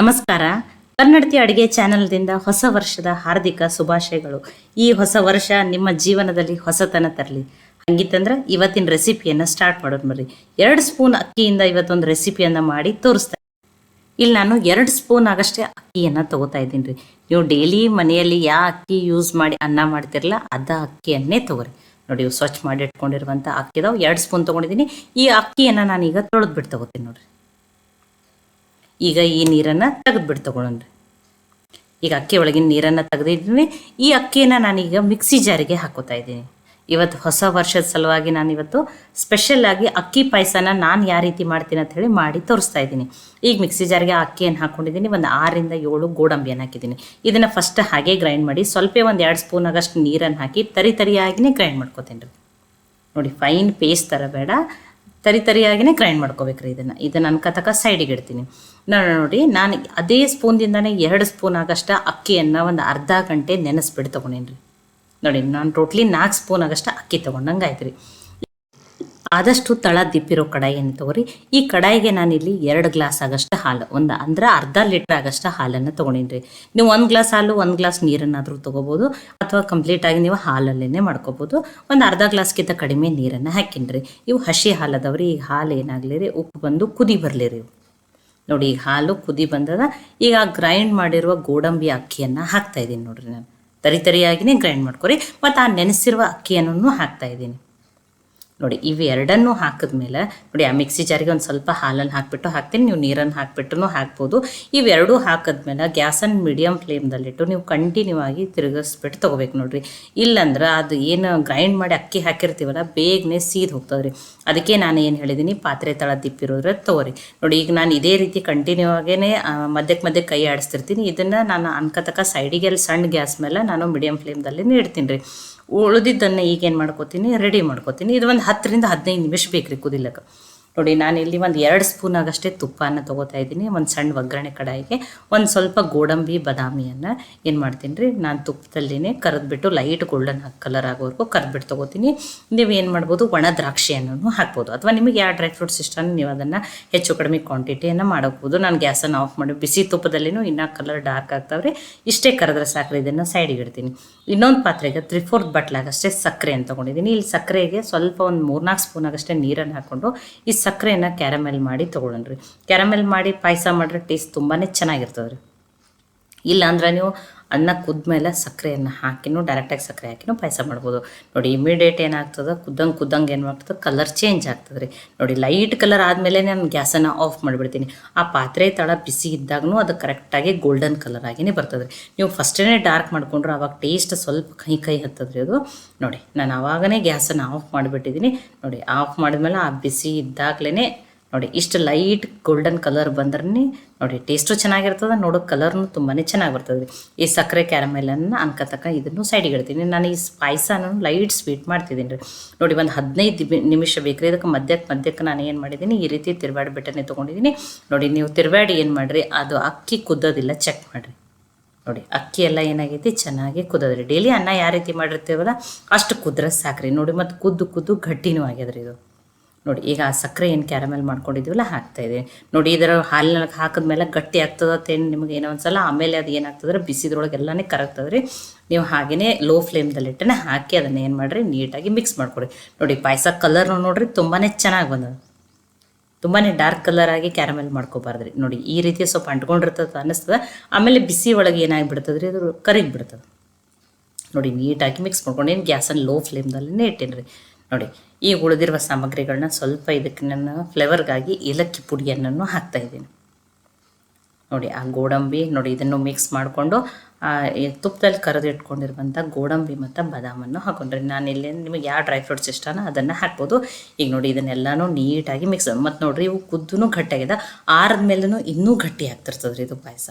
ನಮಸ್ಕಾರ. ಕನ್ನಡತಿ ಅಡುಗೆ ಚಾನೆಲ್ದಿಂದ ಹೊಸ ವರ್ಷದ ಹಾರ್ದಿಕ ಶುಭಾಶಯಗಳು. ಈ ಹೊಸ ವರ್ಷ ನಿಮ್ಮ ಜೀವನದಲ್ಲಿ ಹೊಸತನ ತರಲಿ. ಹಂಗಿತ್ತಂದ್ರೆ ಇವತ್ತಿನ ರೆಸಿಪಿಯನ್ನು ಸ್ಟಾರ್ಟ್ ಮಾಡೋದು ಬರ್ರಿ. ಎರಡು ಸ್ಪೂನ್ ಅಕ್ಕಿಯಿಂದ ಇವತ್ತೊಂದು ರೆಸಿಪಿಯನ್ನು ಮಾಡಿ ತೋರಿಸ್ತಾ ಇಲ್ಲಿ ನಾನು ಎರಡು ಸ್ಪೂನ್ ಆಗಷ್ಟೇ ಅಕ್ಕಿಯನ್ನು ತಗೋತಾ ಇದ್ದೀನಿ ರೀ. ನೀವು ಡೈಲಿ ಮನೆಯಲ್ಲಿ ಯಾವ ಅಕ್ಕಿ ಯೂಸ್ ಮಾಡಿ ಅನ್ನ ಮಾಡ್ತಿರಲ್ಲ ಅದ ಅಕ್ಕಿಯನ್ನೇ ತಗೋರಿ. ನೋಡಿ ಸ್ವಚ್ಛ ಮಾಡಿ ಇಟ್ಕೊಂಡಿರುವಂಥ ಅಕ್ಕಿದಾವ್. ಎರಡು ಸ್ಪೂನ್ ತೊಗೊಂಡಿದ್ದೀನಿ. ಈ ಅಕ್ಕಿಯನ್ನು ನಾನೀಗ ತೊಳೆದ್ಬಿಟ್ಟು ತಗೋತೀನಿ ನೋಡ್ರಿ. ಈಗ ಈ ನೀರನ್ನು ತೆಗೆದ್ಬಿಟ್ಟು ತಗೊಳ್ಳೋಣ ಈಗ ಅಕ್ಕಿ ಒಳಗಿನ ನೀರನ್ನು ತೆಗೆದಿದ್ದೀನಿ ಈ ಅಕ್ಕಿಯನ್ನು ನಾನೀಗ ಮಿಕ್ಸಿ ಜಾರಿಗೆ ಹಾಕೋತಾ ಇದ್ದೀನಿ. ಇವತ್ತು ಹೊಸ ವರ್ಷದ ಸಲುವಾಗಿ ನಾನು ಇವತ್ತು ಸ್ಪೆಷಲ್ ಆಗಿ ಅಕ್ಕಿ ಪಾಯಸನ ನಾನು ಯಾವ ರೀತಿ ಮಾಡ್ತೀನಿ ಅಂತ ಹೇಳಿ ಮಾಡಿ ತೋರಿಸ್ತಾ ಇದ್ದೀನಿ. ಈಗ ಮಿಕ್ಸಿ ಜಾರಿಗೆ ಅಕ್ಕಿಯನ್ನು ಹಾಕ್ಕೊಂಡಿದ್ದೀನಿ ಒಂದು ಆರರಿಂದ ಏಳು ಗೋಡಂಬಿಯನ್ನು ಹಾಕಿದ್ದೀನಿ. ಇದನ್ನು ಫಸ್ಟ್ ಹಾಗೆ ಗ್ರೈಂಡ್ ಮಾಡಿ ಸ್ವಲ್ಪ ಒಂದು ಎರಡು ಸ್ಪೂನ್ ಆಗಷ್ಟು ನೀರನ್ನು ಹಾಕಿ ತರಿ ತರಿಯಾಗಿನೇ ಗ್ರೈಂಡ್ ಮಾಡ್ಕೊತೀನಿ ರೀ. ನೋಡಿ ಫೈನ್ ಪೇಸ್ಟ್ ಥರ ಬೇಡ. ತರಿ ತರಿಯಾಗಿನೇ ಗ್ರೈಂಡ್ ಮಾಡ್ಕೋಬೇಕ್ರಿ ಇದನ್ನು. ಇದನ್ನು ಅನ್ಕತಕ ಸೈಡಿಗೆ ಇಡ್ತೀನಿ. ನಾನು ನೋಡಿ, ನಾನು ಅದೇ ಸ್ಪೂನ್ದಿಂದನೇ ಎರಡು ಸ್ಪೂನ್ ಆಗಷ್ಟ ಅಕ್ಕಿಯನ್ನು ಒಂದು ಅರ್ಧ ಗಂಟೆ ನೆನೆಸ್ಬಿಟ್ಟು ತೊಗೊಂಡೇನಿ ರೀ ನೋಡಿ, ನಾನು ಟೋಟ್ಲಿ ನಾಲ್ಕು ಸ್ಪೂನ್ ಆಗಷ್ಟ ಅಕ್ಕಿ ತೊಗೊಂಡಂಗೆ ಆಯ್ತು ರೀ ಆದಷ್ಟು ತಳ ದಿಪ್ಪಿರೋ ಕಡಾಯಿಯನ್ನು ತಗೋರಿ. ಈ ಕಡಾಯಿಗೆ ನಾನಿಲ್ಲಿ ಎರಡು ಗ್ಲಾಸ್ ಆಗಷ್ಟು ಹಾಲು, ಒಂದು ಅಂದ್ರೆ ಅರ್ಧ ಲೀಟ್ರ್ ಆಗಷ್ಟು ಹಾಲನ್ನು ತೊಗೊಂಡಿನಿ ನೀವು ಒಂದು ಗ್ಲಾಸ್ ಹಾಲು, ಒಂದು ಗ್ಲಾಸ್ ನೀರನ್ನಾದರೂ ತೊಗೋಬೋದು, ಅಥವಾ ಕಂಪ್ಲೀಟಾಗಿ ನೀವು ಹಾಲಲ್ಲೇ ಮಾಡ್ಕೋಬೋದು. ಒಂದು ಅರ್ಧ ಗ್ಲಾಸ್ಗಿಂತ ಕಡಿಮೆ ನೀರನ್ನು ಹಾಕಿನ್ರಿ. ಇವು ಹಸಿ ಹಾಲದವ್ರಿ, ಈಗ ಹಾಲು ಏನಾಗಲಿ ರೀ ಉಪ್ಪು ಬಂದು ಕುದಿ ಬರಲಿ ರೀ ನೋಡಿ, ಈಗ ಹಾಲು ಕುದಿ ಬಂದದ. ಈಗ ಗ್ರೈಂಡ್ ಮಾಡಿರುವ ಗೋಡಂಬಿ ಅಕ್ಕಿಯನ್ನು ಹಾಕ್ತಾ ಇದ್ದೀನಿ ನೋಡ್ರಿ ನಾನು. ತರಿ ತರಿಯಾಗಿನೇ ಗ್ರೈಂಡ್ ಮಾಡ್ಕೊರಿ. ಮತ್ತು ಆ ನೆನೆಸಿರುವ ಅಕ್ಕಿಯನ್ನು ಹಾಕ್ತಾ ಇದ್ದೀನಿ ನೋಡಿ, ಇವು ಹಾಕಿದ ಹಾಕಿದ್ಮೇಲೆ ನೋಡಿ, ಆ ಮಿಕ್ಸಿ ಜಾರಿಗೆ ಒಂದು ಸ್ವಲ್ಪ ಹಾಲನ್ನು ಹಾಕಿಬಿಟ್ಟು ಹಾಕ್ತೀನಿ. ನೀವು ನೀರನ್ನು ಹಾಕಿಬಿಟ್ಟು ಹಾಕ್ಬೋದು. ಇವೆರಡೂ ಹಾಕಿದ್ಮೇಲೆ ಗ್ಯಾಸನ್ನು ಮೀಡಿಯಮ್ ಫ್ಲೇಮ್ದಲ್ಲಿಟ್ಟು ನೀವು ಕಂಟಿನ್ಯೂ ಆಗಿ ತಿರುಗಿಸ್ಬಿಟ್ಟು ತೊಗೋಬೇಕು ನೋಡಿರಿ. ಇಲ್ಲಂದ್ರೆ ಅದು ಏನು ಗ್ರೈಂಡ್ ಮಾಡಿ ಅಕ್ಕಿ ಹಾಕಿರ್ತೀವಲ್ಲ, ಬೇಗನೆ ಸೀದ್ ಹೋಗ್ತದೆ ಅದಕ್ಕೆ ನಾನು ಏನು ಹೇಳಿದ್ದೀನಿ ಪಾತ್ರೆ ತಳ ದಿಪ್ಪಿರೋದ್ರೆ ತೊಗೋರಿ. ನೋಡಿ, ಈಗ ನಾನು ಇದೇ ರೀತಿ ಕಂಟಿನ್ಯೂ ಆಗೇ ಮಧ್ಯಕ್ಕೆ ಮಧ್ಯಕ್ಕೆ ಕೈ ಆಡಿಸ್ತಿರ್ತೀನಿ. ಇದನ್ನು ನಾನು ಅನ್ಕತಕ್ಕ ಸೈಡಿಗೆ ಅಲ್ಲಿ ಸಣ್ಣ ಗ್ಯಾಸ್ ಮೇಲೆ ನಾನು ಮೀಡಿಯಮ್ ಫ್ಲೇಮ್ದಲ್ಲಿ ನೀಡ್ತೀನಿ ರೀ. ಉಳಿದಿದ್ದನ್ನು ಈಗೇನು ಮಾಡ್ಕೋತೀನಿ? ರೆಡಿ ಮಾಡ್ಕೋತೀನಿ. ಇದು ಒಂದು ಹತ್ತರಿಂದ ಹದಿನೈದು ನಿಮಿಷ ಬೇಕು ರೀ ಕುದಿಲಕ್ಕೆ. ನೋಡಿ, ನಾನು ಇಲ್ಲಿ ಒಂದು ಎರಡು ಸ್ಪೂನ್ ಆಗಷ್ಟೇ ತುಪ್ಪನ ತೊಗೋತಾ ಇದ್ದೀನಿ. ಒಂದು ಸಣ್ಣ ಒಗ್ಗರಣೆ ಕಡಾಯಿಗೆ, ಒಂದು ಸ್ವಲ್ಪ ಗೋಡಂಬಿ, ಬದಾಮಿಯನ್ನು ಏನು ಮಾಡ್ತೀನಿ ರೀ, ನಾನು ತುಪ್ಪದಲ್ಲಿನೇ ಕರೆದ್ಬಿಟ್ಟು ಲೈಟ್ ಗೋಲ್ಡನ್ ಕಲರ್ ಆಗೋವರೆಗೂ ಕರೆದ್ಬಿಟ್ಟು ತೊಗೋತೀನಿ. ನೀವು ಏನು ಮಾಡ್ಬೋದು, ಒಣ ದ್ರಾಕ್ಷಿಯನ್ನು ಹಾಕ್ಬೋದು. ಅಥವಾ ನಿಮಗೆ ಯಾವ ಡ್ರೈ ಫ್ರೂಟ್ಸ್ ಇಷ್ಟ ನೀವು ಅದನ್ನು ಹೆಚ್ಚು ಕಡಿಮೆ ಕ್ವಾಂಟಿಟಿಯನ್ನು ಮಾಡಬಹುದು ನಾನು ಗ್ಯಾಸನ್ನು ಆಫ್ ಮಾಡಿ, ಬಿಸಿ ತುಪ್ಪದಲ್ಲಿನೂ ಇನ್ನೂ ಕಲರ್ ಡಾರ್ಕ್ ಆಗ್ತಾವ್ರಿ. ಇಷ್ಟೇ ಕರೆದ್ರೆ ಸಾಕ್ರೆ, ಇದನ್ನು ಸೈಡಿಗೆ ಇಡ್ತೀನಿ. ಇನ್ನೊಂದು ಪಾತ್ರೆಗೆ ತ್ರೀ ಫೋರ್ತ್ ಬಟ್ಲಾಗಷ್ಟೇ ಸಕ್ಕರೆ ಅಂತ ತೊಗೊಂಡಿದ್ದೀನಿ. ಇಲ್ಲಿ ಸಕ್ಕರೆಗೆ ಸ್ವಲ್ಪ ಒಂದು ಮೂರ್ನಾಲ್ಕು ಸ್ಪೂನ್ ಆಗಷ್ಟೇ ನೀರನ್ನು ಹಾಕ್ಕೊಂಡು ಈ ಸಕ್ಕರೆಯನ್ನು ಕ್ಯಾರಮೆಲ್ ಮಾಡಿ ತೊಗೊಳನ್ರಿ ಕ್ಯಾರಮೆಲ್ ಮಾಡಿ ಪಾಯಸ ಮಾಡಿದ್ರೆ ಟೇಸ್ಟ್ ತುಂಬಾ ಚೆನ್ನಾಗಿರ್ತದೆ ರೀ ಇಲ್ಲ ಅಂದ್ರೆ ನೀವು ಅನ್ನ ಕುದ್ಮೇಲೆ ಸಕ್ಕರೆಯನ್ನು ಹಾಕಿನೂ ಡೈರೆಕ್ಟಾಗಿ ಸಕ್ಕರೆ ಹಾಕಿನೂ ಪಾಯಸ ಮಾಡ್ಬೋದು. ನೋಡಿ ಇಮಿಡಿಯೇಟ್ ಏನಾಗ್ತದೆ? ಕುದ್ದಂಗೆ ಕುದ್ದಂಗೆ ಏನು ಮಾಡ್ತದೆ ಕಲರ್ ಚೇಂಜ್ ಆಗ್ತದೆ ರೀ ನೋಡಿ ಲೈಟ್ ಕಲರ್ ಆದಮೇಲೆ ನಾನು ಗ್ಯಾಸನ್ನು ಆಫ್ ಮಾಡಿಬಿಡ್ತೀನಿ. ಆ ಪಾತ್ರೆ ತಳ ಬಿಸಿ ಇದ್ದಾಗೂ ಅದು ಕರೆಕ್ಟಾಗಿ ಗೋಲ್ಡನ್ ಕಲರ್ ಆಗಿನೇ ಬರ್ತದೆ ರೀ ನೀವು ಫಸ್ಟೇ ಡಾರ್ಕ್ ಮಾಡಿಕೊಂಡ್ರೆ ಅವಾಗ ಟೇಸ್ಟ್ ಸ್ವಲ್ಪ ಕೈ ಕೈ ಹತ್ತದ ರೀ ಅದು. ನೋಡಿ ನಾನು ಆವಾಗನೇ ಗ್ಯಾಸನ್ನು ಆಫ್ ಮಾಡಿಬಿಟ್ಟಿದ್ದೀನಿ ನೋಡಿ ಆಫ್ ಮಾಡಿದ್ಮೇಲೆ ಆ ಬಿಸಿ ಇದ್ದಾಗಲೇ ನೋಡಿ, ಇಷ್ಟು ಲೈಟ್ ಗೋಲ್ಡನ್ ಕಲರ್ ಬಂದ್ರೆ ನೋಡಿ ಟೇಸ್ಟು ಚೆನ್ನಾಗಿರ್ತದೆ, ನೋಡೋ ಕಲರ್ನು ತುಂಬಾ ಚೆನ್ನಾಗಿ ಬರ್ತದೆ ಈ ಸಕ್ಕರೆ ಕ್ಯಾರಮೆಲನ್ನು ಅನ್ಕತಕ್ಕ ಇದನ್ನು ಸೈಡಿಗೆ ಇಡ್ತೀನಿ. ನಾನು ಈ ಪಾಯಸನೂ ಲೈಟ್ ಸ್ವೀಟ್ ಮಾಡ್ತಿದ್ದೀನಿ ರೀ. ನೋಡಿ, ಒಂದು ಹದಿನೈದು ನಿಮಿಷ ಬೇಕ್ರಿ, ಇದಕ್ಕೆ ಮಧ್ಯಕ್ಕೆ ಮಧ್ಯಕ್ಕೆ ನಾನು ಏನು ಮಾಡಿದ್ದೀನಿ, ಈ ರೀತಿ ತಿರುವಾಡಿ ಬೆಟ್ಟನೆ ತೊಗೊಂಡಿದ್ದೀನಿ. ನೋಡಿ, ನೀವು ತಿರುವಾಡಿ ಏನು ಮಾಡಿರಿ, ಅದು ಅಕ್ಕಿ ಕುದ್ದೋದಿಲ್ಲ ಚೆಕ್ ಮಾಡಿರಿ. ನೋಡಿ, ಅಕ್ಕಿ ಎಲ್ಲ ಏನಾಗೈತಿ, ಚೆನ್ನಾಗಿ ಕುದದ್ರಿ ಡೈಲಿ ಅನ್ನ ಯಾವ ರೀತಿ ಮಾಡಿರ್ತೀವಲ್ಲ, ಅಷ್ಟು ಕುದ್ರೆ ಸಾಕ್ರಿ. ನೋಡಿ, ಮತ್ತು ಕುದ್ದು ಕುದ್ದು ಗಟ್ಟಿನೂ ಆಗ್ಯದ್ರಿ ಇದು. ನೋಡಿ, ಈಗ ಆ ಸಕ್ಕರೆ ಏನು ಕ್ಯಾರಮೆಲ್ ಮಾಡ್ಕೊಂಡಿದ್ದೀವಲ್ಲ ಇದೆ ನೋಡಿ, ಇದರ ಹಾಲಿನ ಹಾಕಿದ್ಮೇಲೆ ಗಟ್ಟಿ ಆಗ್ತದ ತೇನು ನಿಮಗೆ ಏನೋ ಒಂದ್ಸಲ, ಆಮೇಲೆ ಅದು ಏನಾಗ್ತದ್ರೆ ಬಿಸಿದ್ರೊಳಗೆ ಎಲ್ಲನೇ ಕರಗ್ತದೆ ರೀ ನೀವು ಹಾಗೆಯೇ ಲೋ ಫ್ಲೇಮ್ದಲ್ಲಿಟ್ಟನೆ ಹಾಕಿ ಅದನ್ನು ಏನು ಮಾಡಿರಿ, ನೀಟಾಗಿ ಮಿಕ್ಸ್ ಮಾಡ್ಕೊಡಿ ನೋಡಿ, ಪಾಯಸ ಕಲರ್ನು ನೋಡಿರಿ ತುಂಬಾ ಚೆನ್ನಾಗಿ ಬಂದದ. ತುಂಬಾ ಡಾರ್ಕ್ ಕಲರ್ ಆಗಿ ಕ್ಯಾರಮೆಲ್ ಮಾಡ್ಕೋಬಾರ್ದ್ರಿ. ನೋಡಿ, ಈ ರೀತಿ ಸ್ವಲ್ಪ ಅಂಟ್ಕೊಂಡಿರ್ತದ ಅನ್ನಿಸ್ತದೆ. ಆಮೇಲೆ ಬಿಸಿ ಒಳಗೆ ಏನಾಗಿ ರೀ ಅದು ಕರಿಗೆ ಬಿಡ್ತದೆ ನೋಡಿ, ನೀಟಾಗಿ ಮಿಕ್ಸ್ ಮಾಡ್ಕೊಂಡು ಏನು ಗ್ಯಾಸನ್ನು ಲೋ ಫ್ಲೇಮ್ದಲ್ಲೇ ಇಟ್ಟೇನಿ ರೀ ನೋಡಿ ಈ ಉಳಿದಿರುವ ಸಾಮಗ್ರಿಗಳನ್ನ ಸ್ವಲ್ಪ ಇದಕ್ಕೆ ನಾನು ಫ್ಲೇವರ್ಗಾಗಿ ಏಲಕ್ಕಿ ಪುಡಿಯನ್ನು ಹಾಕ್ತಾ ಇದ್ದೀನಿ. ನೋಡಿ, ಆ ಗೋಡಂಬಿ, ನೋಡಿ, ಇದನ್ನು ಮಿಕ್ಸ್ ಮಾಡಿಕೊಂಡು ತುಪ್ಪದಲ್ಲಿ ಕರೆದಿಟ್ಕೊಂಡಿರುವಂಥ ಗೋಡಂಬಿ ಮತ್ತು ಬಾದಾಮನ್ನು ಹಾಕೊಂಡ್ರಿ ನಾನು ಇಲ್ಲಿ ನಿಮಗೆ ಯಾವ ಡ್ರೈ ಫ್ರೂಟ್ಸ್ ಇಷ್ಟನೋ ಅದನ್ನು ಹಾಕ್ಬೋದು. ಈಗ ನೋಡಿ, ಇದನ್ನೆಲ್ಲನೂ ನೀಟಾಗಿ ಮಿಕ್ಸ್ ಮತ್ತು ನೋಡಿರಿ, ಇವು ಕುದ್ದೂ ಗಟ್ಟಿಯಾಗಿದೆ. ಆರದ ಮೇಲೂ ಇನ್ನೂ ಗಟ್ಟಿ ಆಗ್ತಿರ್ತದ್ರಿ ಇದು ಪಾಯಸ.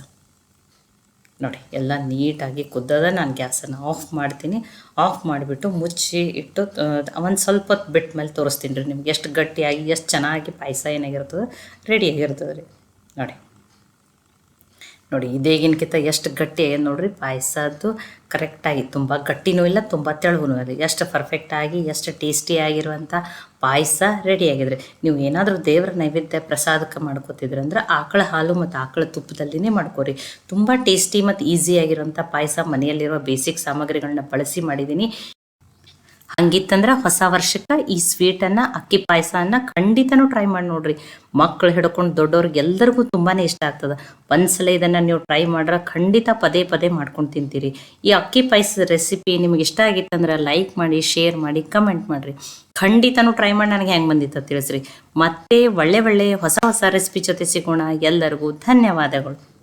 ನೋಡಿ, ಎಲ್ಲ ನೀಟಾಗಿ ಕುದ್ದದ ನಾನು ಗ್ಯಾಸನ್ನು ಆಫ್ ಮಾಡ್ತೀನಿ. ಆಫ್ ಮಾಡಿಬಿಟ್ಟು ಮುಚ್ಚಿ ಇಟ್ಟು ಒಂದು ಸ್ವಲ್ಪ ಹೊತ್ತು ಬಿಟ್ಟ ಮೇಲೆ ತೋರಿಸ್ತೀನಿ ರೀ ನಿಮ್ಗೆ. ಎಷ್ಟು ಗಟ್ಟಿಯಾಗಿ, ಎಷ್ಟು ಚೆನ್ನಾಗಿ ಪಾಯಸ ಏನಾಗಿರ್ತದೆ ರೆಡಿಯಾಗಿರ್ತದೆ ರೀ. ನೋಡಿ. ನೋಡಿ ಇದೇಗಿನಕ್ಕಿಂತ ಎಷ್ಟು ಗಟ್ಟಿ ಆಗ್ಯದ ನೋಡ್ರಿ, ಪಾಯಸದ್ದು ಕರೆಕ್ಟಾಗಿ ತುಂಬ ಗಟ್ಟಿನೂ ಇಲ್ಲ, ತುಂಬ ತೆಳುವೂ ಇಲ್ಲ. ಎಷ್ಟು ಪರ್ಫೆಕ್ಟಾಗಿ ಎಷ್ಟು ಟೇಸ್ಟಿ ಆಗಿರುವಂಥ ಪಾಯಸ ರೆಡಿ ಆಗಿದ್ರೆ. ನೀವು ಏನಾದರೂ ದೇವರ ನೈವೇದ್ಯ ಪ್ರಸಾದಕ್ಕೆ ಮಾಡ್ಕೋತಿದ್ರಿ ಅಂದ್ರೆ ಆಕಳ ಹಾಲು ಮತ್ತು ಆಕಳ ತುಪ್ಪದಲ್ಲಿನೇ ಮಾಡ್ಕೋರಿ. ತುಂಬ ಟೇಸ್ಟಿ ಮತ್ತು ಈಸಿ ಆಗಿರುವಂಥ ಪಾಯಸ ಮನೆಯಲ್ಲಿರುವ ಬೇಸಿಕ್ ಸಾಮಗ್ರಿಗಳನ್ನ ಬಳಸಿ ಮಾಡಿದ್ದೀನಿ ಹಂಗಿತ್ತಂದ್ರೆ ಹೊಸ ವರ್ಷಕ್ಕೆ ಈ ಸ್ವೀಟನ್ನು ಅಕ್ಕಿ ಪಾಯಸನ ಖಂಡಿತನೂ ಟ್ರೈ ಮಾಡಿ ನೋಡ್ರಿ. ಮಕ್ಕಳು ಹಿಡ್ಕೊಂಡು ದೊಡ್ಡವ್ರಿಗೆ ಎಲ್ಲರಿಗೂ ತುಂಬಾ ಇಷ್ಟ ಆಗ್ತದೆ. ಒಂದ್ಸಲ ಇದನ್ನು ನೀವು ಟ್ರೈ ಮಾಡ್ರೆ ಖಂಡಿತ ಪದೇ ಪದೇ ಮಾಡ್ಕೊಂಡು ತಿಂತೀರಿ. ಈ ಅಕ್ಕಿ ಪಾಯಸದ ರೆಸಿಪಿ ನಿಮ್ಗೆ ಇಷ್ಟ ಆಗಿತ್ತಂದ್ರೆ ಲೈಕ್ ಮಾಡಿ ಶೇರ್ ಮಾಡಿ ಕಮೆಂಟ್ ಮಾಡಿರಿ. ಖಂಡಿತನೂ ಟ್ರೈ ಮಾಡಿ, ನನಗೆ ಹೆಂಗೆ ಬಂದಿತ್ತು ತಿಳಿಸ್ರಿ. ಮತ್ತೆ ಒಳ್ಳೆ ಒಳ್ಳೆ ಹೊಸ ಹೊಸ ರೆಸಿಪಿ ಜೊತೆ ಸಿಗೋಣ. ಎಲ್ಲರಿಗೂ ಧನ್ಯವಾದಗಳು.